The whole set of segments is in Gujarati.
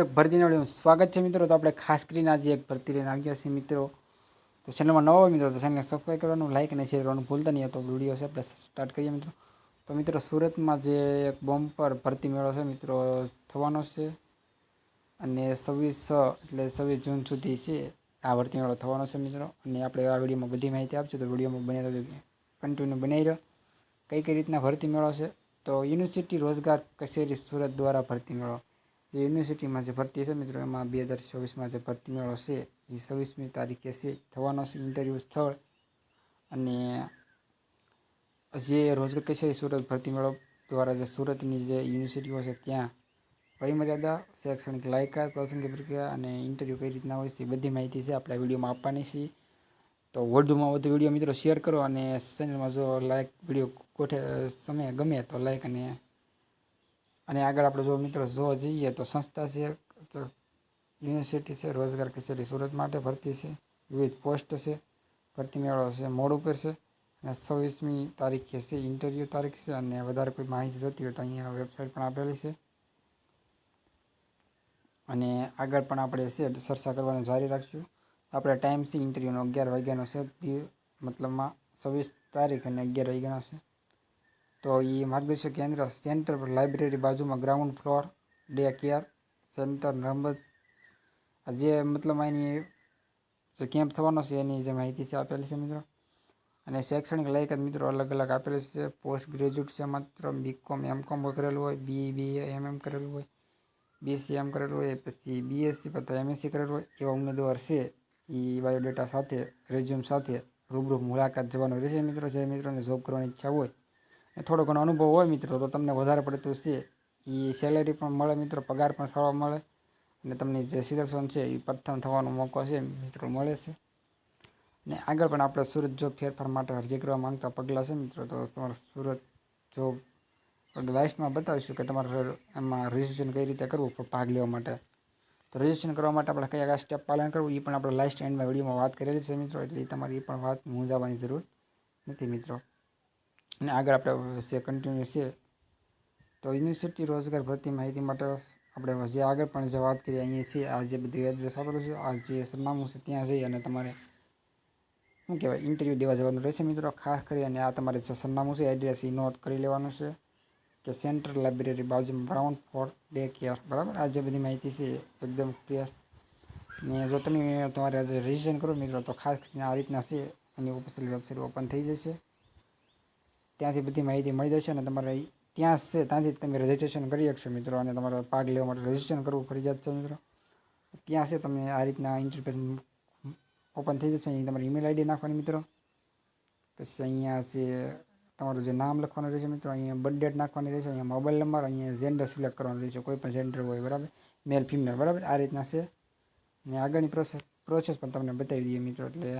મિત્રો, ભરતીના સ્વાગત છે મિત્રો. તો આપણે ખાસ કરીને આજે એક ભરતી લઈને આવી ગયા છીએ મિત્રો. તો ચેનલમાં નવા મિત્રો, તો ચેનલને સબસ્ક્રાઈબ કરવાનું લાઈક અને શેર કરવાનું ભૂલતા નહીં. તો વીડિયો છે, આપણે સ્ટાર્ટ કરીએ મિત્રો. તો મિત્રો, સુરતમાં જે એક બોમ્બ પર ભરતી મેળો છે મિત્રો, થવાનો છે. અને છવ્વીસ, એટલે છવ્વીસ જૂન સુધી છે, આ ભરતી મેળો થવાનો છે મિત્રો. અને આપણે આ વિડીયોમાં બધી માહિતી આપશું, તો વિડીયોમાં બને રહેજો કન્ટિન્યુ બનાવી રહ્યો. કઈ કઈ રીતના ભરતી મેળો છે? તો યુનિવર્સિટી રોજગાર કચેરી સુરત દ્વારા ભરતી મેળો. જે યુનિવર્સિટીમાં જે ભરતી છે મિત્રો, એમાં બે હજાર ચોવીસમાં જે ભરતી મેળો છે, એ છવ્વીસમી તારીખે છે. થવાનો છે ઇન્ટરવ્યૂ સ્થળ. અને જે રોજગાર એ સુરત ભરતી મેળો દ્વારા જે સુરતની જે યુનિવર્સિટીઓ છે ત્યાં વયમર્યાદા, શૈક્ષણિક લાયકાત પસંદગી પ્રક્રિયા અને ઇન્ટરવ્યૂ કઈ રીતના હોય છે બધી માહિતી છે આપણે વિડીયોમાં આપવાની છે. તો વધુમાં વધુ વીડિયો મિત્રો શેર કરો અને ચેનલમાં જો લાઇક વીડિયો કોઠે સમય ગમે તો લાઇક અને અને આગળ આપણે જો મિત્રો જોવા જઈએ તો સંસ્થા છે યુનિવર્સિટી છે, રોજગાર કચેરી સુરત માટે ભરતી છે, વિવિધ પોસ્ટ છે, ભરતી મેળો છે, મોડ ઉપર છે અને છવ્વીસમી તારીખે છે, ઇન્ટરવ્યૂ તારીખ છે અને વધારે કોઈ માહિતી જોતી હોય તો અહીંયા વેબસાઇટ પણ આપેલી છે. અને આગળ પણ આપણે છે, ચર્ચા કરવાનું જારી રાખશું. આપણે ટાઈમ છે, ઇન્ટરવ્યૂનો અગિયાર વાગ્યાનો છે મતલબમાં છવ્વીસ તારીખ અને અગિયાર વાગ્યાનો છે. તો એ માર્ગદર્શક કેન્દ્ર સેન્ટર પર લાઇબ્રેરી બાજુમાં ground floor, day care centre આ જે મતલબ એની જે કેમ્પ થવાનો છે એની જે માહિતી છે આપેલી છે મિત્રો. અને શૈક્ષણિક લાયકાત મિત્રો અલગ અલગ આપેલી છે. પોસ્ટ ગ્રેજ્યુએટ છે માત્ર બીકોમ એમ કોમ કરેલું હોય બી બી એમ એમ કરેલું હોય બીએસસી એમ કરેલું હોય, પછી બીએસસી પછી એમએસસી કરેલું હોય, એવા ઉમેદવાર છે. એ બાયોડેટા સાથે, રેઝ્યુમ સાથે રૂબરૂ મુલાકાત જવાનું રહેશે મિત્રો. જે મિત્રોને જોબ કરવાની ઈચ્છા હોય થોડો ઘણો અનુભવ હોય મિત્રો, તો તમને વધારે પડતું છે. એ સેલેરી પણ મળે મિત્રો, પગાર પણ સારો મળે. અને તમને જે સિલેક્શન છે એ પ્રથમ થવાનો મોકો છે, મિત્રો, મળે છે. ને આગળ પણ આપણે સુરત જોબ ફેરફાર માટે અરજી કરવા માંગતા પગલાં છે મિત્રો, તો તમારે સુરત જોબ લાસ્ટમાં બતાવીશું કે તમારે એમાં રજિસ્ટ્રેશન કઈ રીતે કરવું ભાગ લેવા માટે. તો રજિસ્ટ્રેશન કરવા માટે આપણે કયા કયા સ્ટેપ પાલન કરવું એ પણ આપણે લાસ્ટ એન્ડમાં વિડીયોમાં વાત કરેલી છે મિત્રો, એટલે તમારી એ પણ વાત મૂંઝાવાની જરૂર નથી મિત્રો. અને આગળ આપણે જે કન્ટિન્યુ છે, તો યુનિવર્સિટી રોજગાર ભરતી માહિતી માટે આપણે જે આગળ પણ જે વાત કરીએ અહીંયા છીએ આ જે બધી એડ્રેસ આપેલું છે, આ જે સરનામું છે, ત્યાં જઈ અને તમારે શું કહેવાય ઇન્ટરવ્યૂ દેવા જવાનું રહેશે મિત્રો. ખાસ કરી અને આ તમારે જે સરનામું છે એડ્રેસ એ નોટ કરી લેવાનું છે કે સેન્ટ્રલ લાઇબ્રેરી બાજુમાં ગ્રાઉન્ડ ફોર ડે કેર બરાબર? આ જે બધી માહિતી છે, એકદમ ક્લિયર ને જો તમે તમારે રજીસ્ટ્રેશન કરો મિત્રો, તો ખાસ કરીને આ રીતના છે, એની ઓફિશિયલ વેબસાઇટ ઓપન થઈ જશે. ત્યાંથી બધી માહિતી મળી જશે અને તમારે ત્યાં છે, ત્યાંથી તમે રજિસ્ટ્રેશન કરી શકશો મિત્રો અને તમારે ભાગ લેવા માટે રજિસ્ટ્રેશન કરવું ફરજિયાત છે મિત્રો. ત્યાં છે તમે આ રીતના ઇન્ટરફેસ ઓપન થઈ જશે, અહીં તમારી ઈમેલ આઈડી નાખવાની મિત્રો. પછી અહીંયા છે તમારું જે નામ લખવાનું રહેશે મિત્રો, અહીંયા બર્થ ડેટ નાખવાની રહેશે, અહીંયા મોબાઈલ નંબર અહીંયા જેન્ડર સિલેક્ટ કરવાનું રહેશે, કોઈ પણ જેન્ડર હોય, બરાબર? મેલ ફિમેલ બરાબર? આ રીતના છે. ને આગળની પ્રોસેસ પ્રોસેસ પણ તમને બતાવી દઈએ મિત્રો, એટલે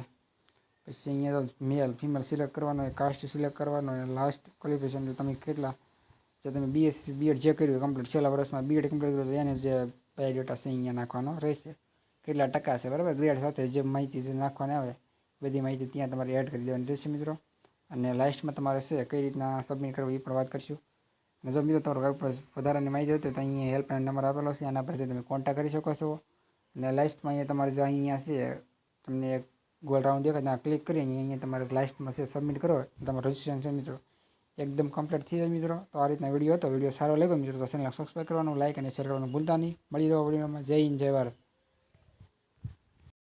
પછી અહીંયા મેલ ફિમેલ સિલેક્ટ કરવાનો હોય કાસ્ટ સિલેક્ટ કરવાનો હોય લાસ્ટ ક્વોલિફિકેશન તમે કેટલા? જે તમે બીએસસી બીએડ જે કર્યું કમ્પ્લીટ છેલ્લા વર્ષમાં બીએડ કમ્પ્લીટ કર્યું એને જે બાયોડેટા છે અહીંયા નાખવાનો રહેશે. કેટલા ટકા છે? બરાબર? ગ્રેડ સાથે જે માહિતી નાખવાની આવે, બધી માહિતી ત્યાં તમારે એડ કરી દેવાની રહેશે મિત્રો. અને લાસ્ટમાં તમારે છે કઈ રીતના સબમિટ કરવું એ પણ વાત કરીશું. અને જો મિત્રો તમારો વધારાની માહિતી હોય તો અહીંયા હેલ્પલાઇન નંબર આપેલો છે, આના પરથી તમે કોન્ટેક્ટ કરી શકો છો. અને લાસ્ટમાં અહીંયા તમારે જો અહીંયા છે, તમને એક ગોલ રાઉન્ડ દેખાય ત્યાં ક્લિક કરી અહીંયા તમારે લાસ્ટમાં છે સબમિટ કરો તમારું રજિસ્ટ્રેશન છે મિત્રો. એકદમ કમ્પ્લીટ થઈ જાય મિત્રો. તો આ રીતના વીડિયો હતો. વીડિયો સારો લાગ્યો મિત્રો, તો ચેનલ સબસ્ક્રાઈબ કરવાનું લાઈક અને શેર કરવાનું ભૂલતા નહીં. મળી રહ્યો વિડીયોમાં જય હિન્દ, જય ભારત.